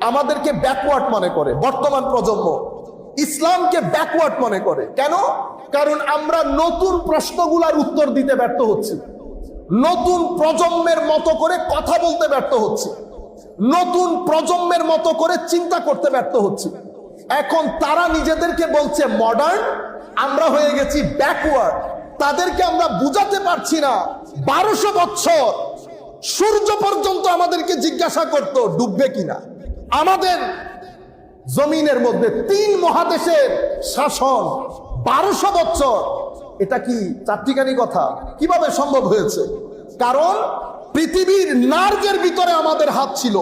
আমাদেরকে ব্যাকওয়ার্ড মনে করে, বর্তমান প্রজন্ম। ইসলামকে ব্যাকওয়ার্ড মনে করে। কেন? কারণ আমরা নতুন প্রশ্নগুলার উত্তর দিতে ব্যর্থ হচ্ছি। নতুন প্রজন্মের মতো করে কথা বলতে ব্যর্থ হচ্ছে। নতুন প্রজন্মের মতো করে চিন্তা করতে ব্যর্থ হচ্ছে। এখন তারা নিজেদেরকে বলছে মডার্ন আমরা হয়ে গেছি ব্যাকওয়ার্ড তাদেরকে আমরা বুঝাতে পারছি না। বারোশো বছর সূর্য পর্যন্ত আমাদেরকে জিজ্ঞাসা করত, ডুববে কিনা? আমাদের জমিনের মধ্যে তিন মহাদেশের শাসন বারোশো বছর। এটা কি চারটিখানি কথা? কীভাবে সম্ভব হয়েছে? কারণ পৃথিবীর নার্গের ভিতরে আমাদের হাত ছিল।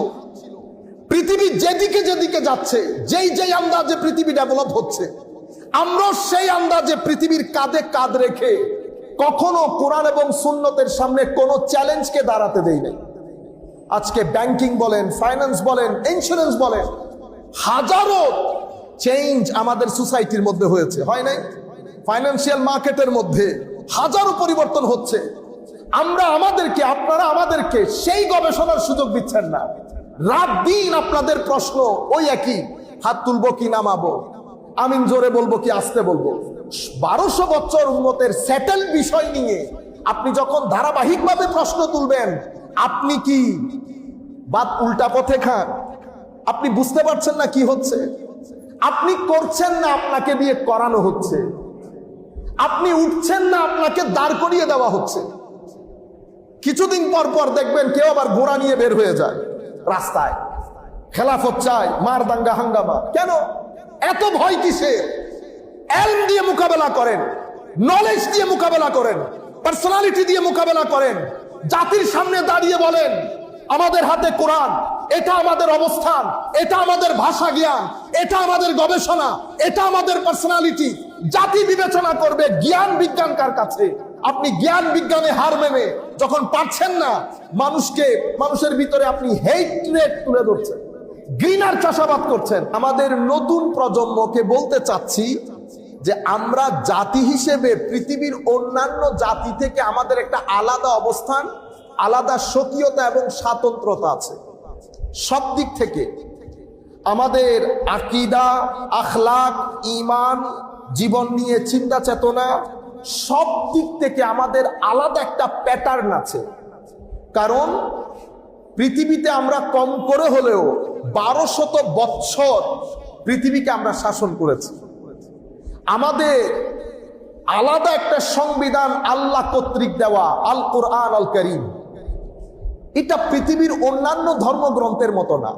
পৃথিবী যেদিকে যেদিকে যাচ্ছে, যেই যেই আন্দাজে পৃথিবী ডেভেলপ হচ্ছে আমরা সেই আন্দাজে পৃথিবীর কাঁধে কাঁধ রেখে কখনো কোরআন এবং সুন্নতের সামনে কোনো চ্যালেঞ্জকে দাঁড়াতে দেই নাই। আজকে ব্যাংকিং বলেন ফাইন্যান্স বলেন ইন্স্যুরেন্স বলেন, হাজারো চেঞ্জ আমাদের সোসাইটির মধ্যে হয়েছে, হয় নাই? ফাইন্যান্সিয়াল মার্কেটের মধ্যে হাজারো পরিবর্তন হচ্ছে। আমরা আমাদেরকে, আপনারা আমাদেরকে সেই গবেষণার সুযোগ দিচ্ছেন না। রাত দিন আপনাদের প্রশ্ন ওই একই, হাত তুলবো কি নামাবো? আমিন জোরে বলব কি আসতে বলব? বারোশো বছর উন্নতের সেটেল বিষয় নিয়ে আপনি যখন ধারাবাহিকভাবে প্রশ্ন তুলবেন, আপনি কি বাদ উল্টা পথে খান। আপনি বুঝতে পারছেন না কি হচ্ছে? আপনি করছেন না আপনাকে দিয়ে করানো হচ্ছে। আপনি উঠছেন না আপনাকে দাঁড় করিয়ে দেওয়া হচ্ছে। কিছুদিন পর পর দেখবেন কেউ আবার ঘোড়া নিয়ে বের হয়ে যায়। রাস্তায়। খেলাফত চায়, মার দাঙ্গা হাঙ্গামা। কেন? এত ভয় কিসে এলম দিয়ে মোকাবেলা করেন। নলেজ দিয়ে মোকাবেলা করেন। পার্সোনালিটি দিয়ে মোকাবেলা করেন। জাতির সামনে দাঁড়িয়ে বলেন আমাদের হাতে কোরআন, এটা আমাদের অবস্থান, এটা আমাদের ভাষা জ্ঞান, এটা আমাদের গবেষণা, এটা আমাদের পার্সোনালিটি জাতি বিবেচনা করবে, জ্ঞান বিজ্ঞান কার কাছে? আপনি জ্ঞান বিজ্ঞানে হার মেনে যখন পাচ্ছেন না, মানুষকে, মানুষের ভিতরে আপনি হেট রেট তুলে ধরছেন গ্রিনার চাষাবাদ করছেন। আমাদের নতুন প্রজন্মকে বলতে চাচ্ছি যে আমরা জাতি হিসেবে পৃথিবীর অন্যান্য জাতি থেকে আমাদের একটা আলাদা অবস্থান আলাদা স্বকীয়তা এবং স্বাতন্ত্রতা আছে। সব দিক থেকে আমাদের আকিদা, আখলাক ইমান জীবন নিয়ে চিন্তা চেতনা, সব দিক থেকে আমাদের আলাদা একটা প্যাটার্ন আছে। কারণ পৃথিবীতে আমরা কম করে হলেও বারো শত বৎসর পৃথিবীকে আমরা শাসন করেছি। আমাদের আলাদা একটা সংবিধান আল্লাহ কর্তৃক দেওয়া আল কোরআন আল করিম এটা পৃথিবীর অন্যান্য ধর্মগ্রন্থের মতো না।